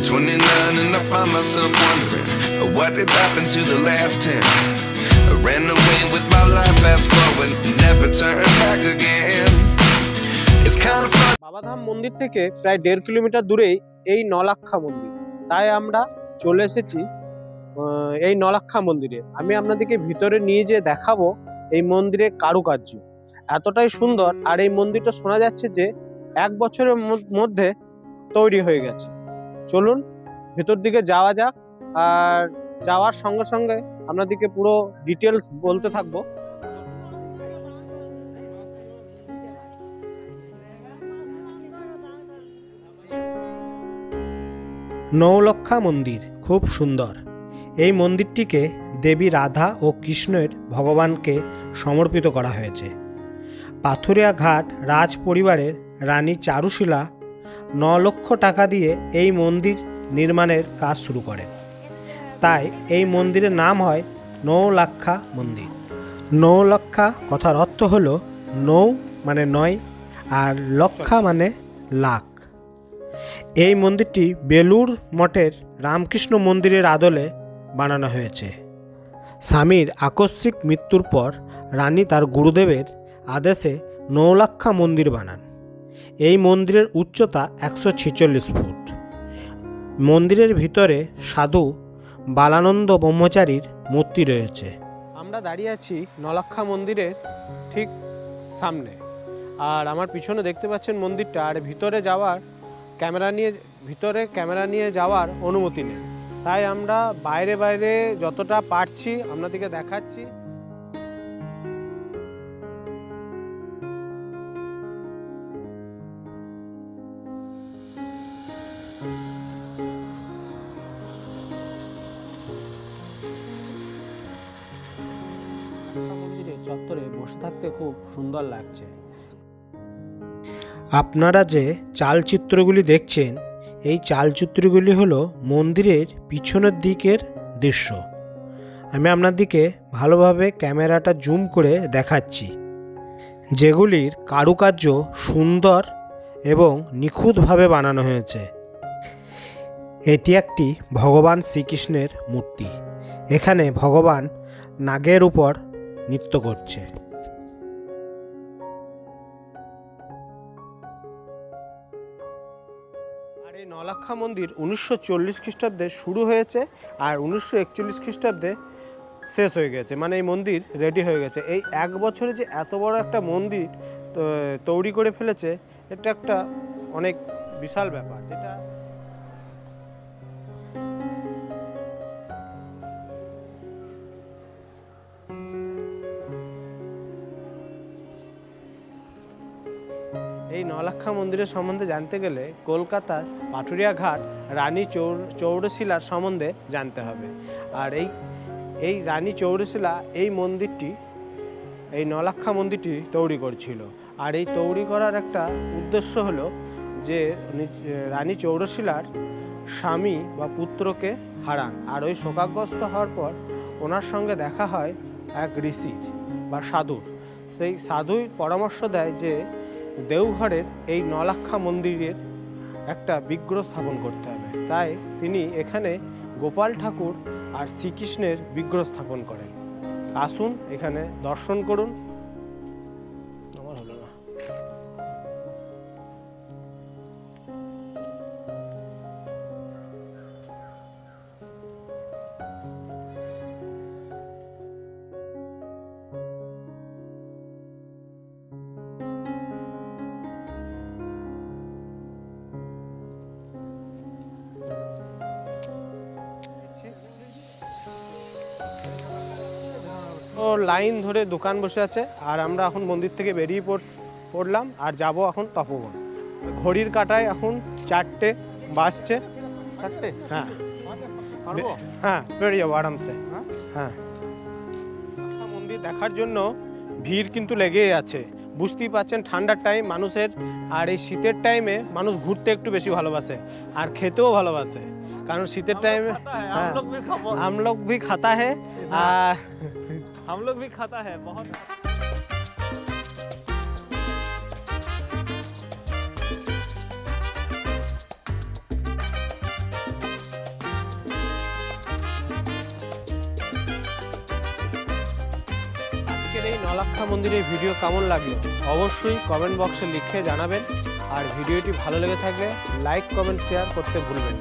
At 29 and I find myself wondering uh, what did happen to the last 10. I ran away with my life, fast forward, never turn back again. It's kind of fun. Babadham মন্দির থেকে প্রায় দেড় kilometre দূরেই এই নলাক্ষা মন্দির তাই আমরা চলে এসেছি এই নলাক্ষা মন্দিরে আমি আপনাদেরকে ভিতরে নিয়ে যেয়ে দেখাবো এই মন্দিরের কারুকার্য এতটাই সুন্দর আর এই মন্দিরটা শোনা যাচ্ছে যে এক বছরের মধ্যে তৈরি হয়ে গেছে চলুন, ভেতর দিকে যাওয়া যাক। আর যাওয়ার সঙ্গে সঙ্গে আপনাদেরকে পুরো ডিটেলস বলতে থাকব। নৌলক্ষা মন্দির খুব সুন্দর। এই মন্দিরটিকে দেবী রাধা ও কৃষ্ণের ভগবানকে সমর্পিত করা হয়েছে। পাথুরিয়া ঘাট রাজ পরিবারের রানী চারুশীলা ন লক্ষ টাকা দিয়ে এই মন্দির নির্মাণের কাজ শুরু করেন। তাই এই মন্দিরের নাম হয় নৌলাক্ষা মন্দির। নৌলক্ষা কথার অর্থ হল নৌ মানে নয় আর লক্ষা মানে লাখ। এই মন্দিরটি বেলুর মঠের রামকৃষ্ণ মন্দিরের আদলে বানানো হয়েছে। স্বামীর আকস্মিক মৃত্যুর পর রানী তার গুরুদেবের আদেশে নৌলাক্ষা মন্দির বানান। এই মন্দিরের উচ্চতা একশো ছেচল্লিশ ফুট। মন্দিরের ভিতরে সাধু বালানন্দ ব্রহ্মচারীর মূর্তি রয়েছে। আমরা দাঁড়িয়ে আছি নলাক্ষা মন্দিরের ঠিক সামনে। আর আমার পিছনে দেখতে পাচ্ছেন মন্দিরটা, আর ভিতরে যাওয়ার ক্যামেরা নিয়ে, ভিতরে ক্যামেরা নিয়ে যাওয়ার অনুমতি নেই। তাই আমরা বাইরে বাইরে যতটা পারছি আপনাদেরকে দেখাচ্ছি। চত্বরে বসে থাকতে খুব সুন্দর লাগছে। আপনারা যে চালচিত্রগুলি দেখছেন, এই চালচিত্রগুলি হলো মন্দিরের পিছনের দিকের দৃশ্য। আমি আপনাদেরকে ভালোভাবে ক্যামেরাটা জুম করে দেখাচ্ছি। যেগুলির কারুকার্য সুন্দর এবং নিখুঁতভাবে বানানো হয়েছে। এটি একটি ভগবান শ্রীকৃষ্ণের মূর্তি। এখানে ভগবান নাগের উপর নৃত্য করছে। আর এই নলাক্ষা মন্দির উনিশশো চল্লিশ খ্রিস্টাব্দে শুরু হয়েছে আর উনিশশো একচল্লিশ খ্রিস্টাব্দে শেষ হয়ে গেছে। মানে এই মন্দির রেডি হয়ে গেছে। এই এক বছরে যে এত বড় একটা মন্দির তৈরি করে ফেলেছে, এটা একটা অনেক বিশাল ব্যাপার। যেটা এই নলাক্ষা মন্দিরের সম্বন্ধে জানতে গেলে কলকাতার পাটুরিয়া ঘাট রানী চৌর, চৌরশিলার সম্বন্ধে জানতে হবে। আর এই এই রানী চৌরশিলা এই মন্দিরটি, এই নলাক্ষা মন্দিরটি তৈরি করছিল। আর এই তৈরি করার একটা উদ্দেশ্য হলো যে রানী চৌরশিলার স্বামী বা পুত্রকে হারান। আর ওই শোকাগ্রস্ত হওয়ার পর ওনার সঙ্গে দেখা হয় এক ঋষির বা সাধুর। সেই সাধুই পরামর্শ দেয় যে দেওঘরের এই নলাক্ষা মন্দিরের একটা বিগ্রহ স্থাপন করতে হবে। তাই তিনি এখানে গোপাল ঠাকুর আর শ্রীকৃষ্ণের বিগ্রহ স্থাপন করেন। আসুন এখানে দর্শন করুন। তো লাইন ধরে দোকান বসে আছে আর আমরা এখন মন্দির থেকে বেরিয়ে পড়লাম আর যাব এখন তপবন। ঘড়ির কাটায় এখন চারটে বাসছে চারটে? হ্যাঁ। হ্যাঁ বেরিয়ে যাব আরামসে। হ্যাঁ? হ্যাঁ। মন্দির দেখার জন্য ভিড় কিন্তু লেগেই আছে। বুঝতেই পারছেন ঠান্ডার টাইম মানুষের আর এই শীতের টাইমে মানুষ ঘুরতে একটু বেশি ভালোবাসে আর খেতেও ভালোবাসে। কারণ শীতের টাইমে আমলক হ্যাঁ, আমলোক ভি খাতা হ্যাঁ আর हम लोग भी खाता है, बहुत এই নলাক্ষা মন্দিরের ভিডিও কেমন লাগল? অবশ্যই কমেন্ট বক্সে লিখে জানাবেন। আর ভিডিওটি ভালো লেগে থাকলে লাইক কমেন্ট শেয়ার করতে ভুলবেন